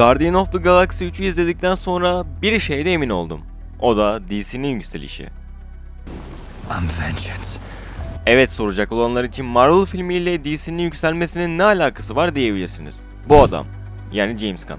Guardian of the Galaxy 3'ü izledikten sonra bir şeyde emin oldum. O da DC'nin yükselişi. I'm vengeance. Evet soracak olanlar için Marvel filmiyle DC'nin yükselmesinin ne alakası var diyebilirsiniz. Bu adam, yani James Gunn.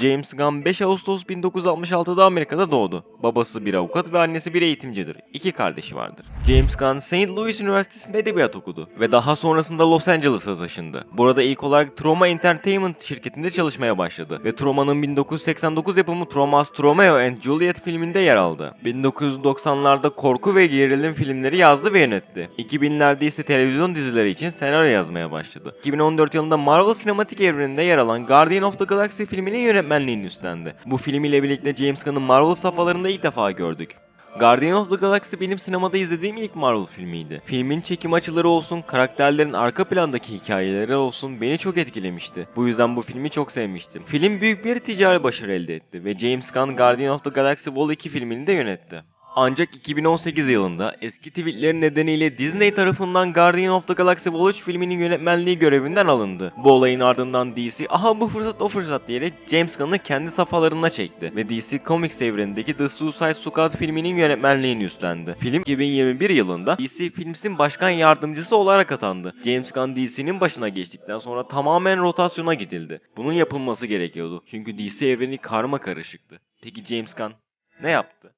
James Gunn 5 Ağustos 1966'da Amerika'da doğdu. Babası bir avukat ve annesi bir eğitimcidir. İki kardeşi vardır. James Gunn St. Louis Üniversitesi'nde edebiyat okudu ve daha sonrasında Los Angeles'a taşındı. Burada ilk olarak Troma Entertainment şirketinde çalışmaya başladı ve Troma'nın 1989 yapımı Thomas Romeo and Juliet filminde yer aldı. 1990'larda korku ve gerilim filmleri yazdı ve yönetti. 2000'lerde ise televizyon dizileri için senaryo yazmaya başladı. 2014 yılında Marvel sinematik evreninde yer alan Guardian of the Galaxy filminin yönetmenliğini üstlendi. Bu film ile birlikte James Gunn'ı Marvel safhalarında ilk defa gördük. Guardian of the Galaxy benim sinemada izlediğim ilk Marvel filmiydi. Filmin çekim açıları olsun, karakterlerin arka plandaki hikayeleri olsun beni çok etkilemişti. Bu yüzden bu filmi çok sevmiştim. Film büyük bir ticari başarı elde etti ve James Gunn Guardian of the Galaxy Vol 2 filmini de yönetti. Ancak 2018 yılında eski tweetleri nedeniyle Disney tarafından Guardian of the Galaxy Vol 3 filminin yönetmenliği görevinden alındı. Bu olayın ardından DC aha bu fırsat o fırsat diyerek James Gunn'ı kendi safhalarına çekti ve DC Comics evrenindeki The Suicide Squad filminin yönetmenliğini üstlendi. Film 2021 yılında DC Films'in başkan yardımcısı olarak atandı. James Gunn DC'nin başına geçtikten sonra tamamen rotasyona gidildi. Bunun yapılması gerekiyordu çünkü DC evreni karma karışıktı. Peki James Gunn ne yaptı?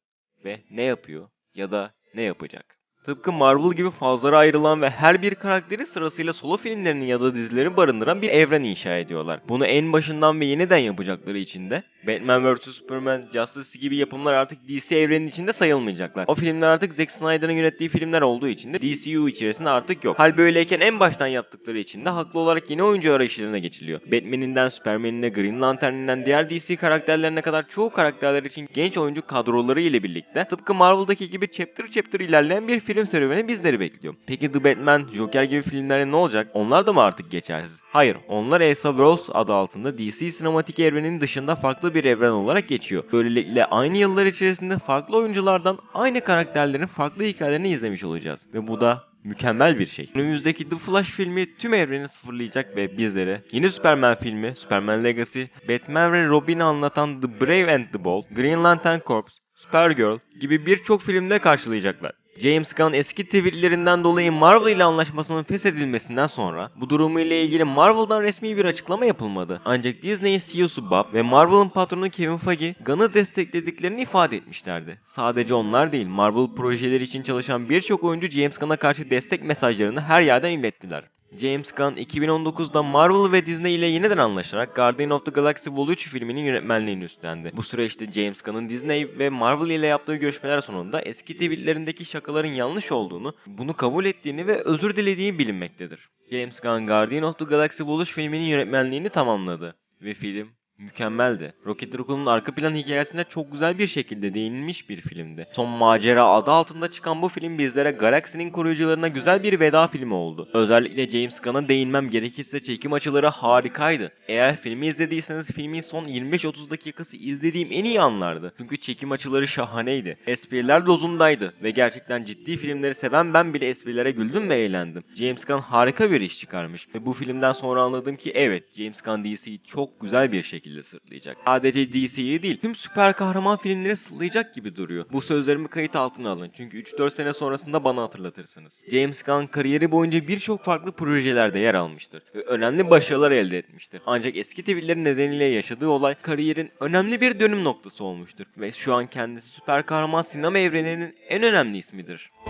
Ve ne yapıyor ya da ne yapacak. Tıpkı Marvel gibi fazlara ayrılan ve her bir karakteri sırasıyla solo filmlerini ya da dizileri barındıran bir evren inşa ediyorlar. Bunu en başından ve yeniden yapacakları için de Batman vs Superman, Justice League gibi yapımlar artık DC evreninin içinde sayılmayacaklar. O filmler artık Zack Snyder'ın yönettiği filmler olduğu için de DCU içerisinde artık yok. Hal böyleyken en baştan yaptıkları için de haklı olarak yeni oyuncu arayışlarına geçiliyor. Batman'inden Superman'ine, Green Lantern'inden diğer DC karakterlerine kadar çoğu karakterler için genç oyuncu kadroları ile birlikte tıpkı Marvel'daki gibi chapter chapter ilerleyen bir film serüveni bizleri bekliyor. Peki The Batman, Joker gibi filmlerde ne olacak? Onlar da mı artık geçersiz? Hayır, onlar Elsa Worlds adı altında DC sinematik evrenin dışında farklı bir evren olarak geçiyor. Böylelikle aynı yıllar içerisinde farklı oyunculardan aynı karakterlerin farklı hikayelerini izlemiş olacağız. Ve bu da mükemmel bir şey. Önümüzdeki The Flash filmi tüm evreni sıfırlayacak ve bizlere yeni Superman filmi, Superman Legacy, Batman ve Robin'i anlatan The Brave and the Bold, Green Lantern Corps, Supergirl gibi birçok filmde karşılayacaklar. James Gunn eski tweetlerinden dolayı Marvel ile anlaşmasının feshedilmesinden sonra bu durumu ile ilgili Marvel'dan resmi bir açıklama yapılmadı. Ancak Disney'in CEO'su Bob ve Marvel'ın patronu Kevin Feige Gunn'ı desteklediklerini ifade etmişlerdi. Sadece onlar değil, Marvel projeleri için çalışan birçok oyuncu James Gunn'a karşı destek mesajlarını her yerden ilettiler. James Gunn 2019'da Marvel ve Disney ile yeniden anlaşarak Guardian of the Galaxy Vol 3 filminin yönetmenliğini üstlendi. Bu süreçte James Gunn'ın Disney ve Marvel ile yaptığı görüşmeler sonunda eski tweetlerindeki şakaların yanlış olduğunu, bunu kabul ettiğini ve özür dilediği bilinmektedir. James Gunn Guardian of the Galaxy Vol 3 filminin yönetmenliğini tamamladı ve film mükemmeldi. Rocket Raccoon'un arka plan hikayesine çok güzel bir şekilde değinilmiş bir filmdi. Son macera adı altında çıkan bu film bizlere galaksinin koruyucularına güzel bir veda filmi oldu. Özellikle James Gunn'a değinmem gerekirse çekim açıları harikaydı. Eğer filmi izlediyseniz filmin son 25-30 dakikası izlediğim en iyi anlardı. Çünkü çekim açıları şahaneydi. Espriler dozundaydı ve gerçekten ciddi filmleri seven ben bile esprilere güldüm ve eğlendim. James Gunn harika bir iş çıkarmış ve bu filmden sonra anladım ki evet James Gunn DC'yi çok güzel bir şekilde sırtlayacak. Sadece DC'yi değil tüm süper kahraman filmleri sırtlayacak gibi duruyor. Bu sözlerimi kayıt altına alın çünkü 3-4 sene sonrasında bana hatırlatırsınız. James Gunn kariyeri boyunca birçok farklı projelerde yer almıştır ve önemli başarılar elde etmiştir. Ancak eski tweetlerin nedeniyle yaşadığı olay kariyerin önemli bir dönüm noktası olmuştur ve şu an kendisi süper kahraman sinema evreninin en önemli ismidir.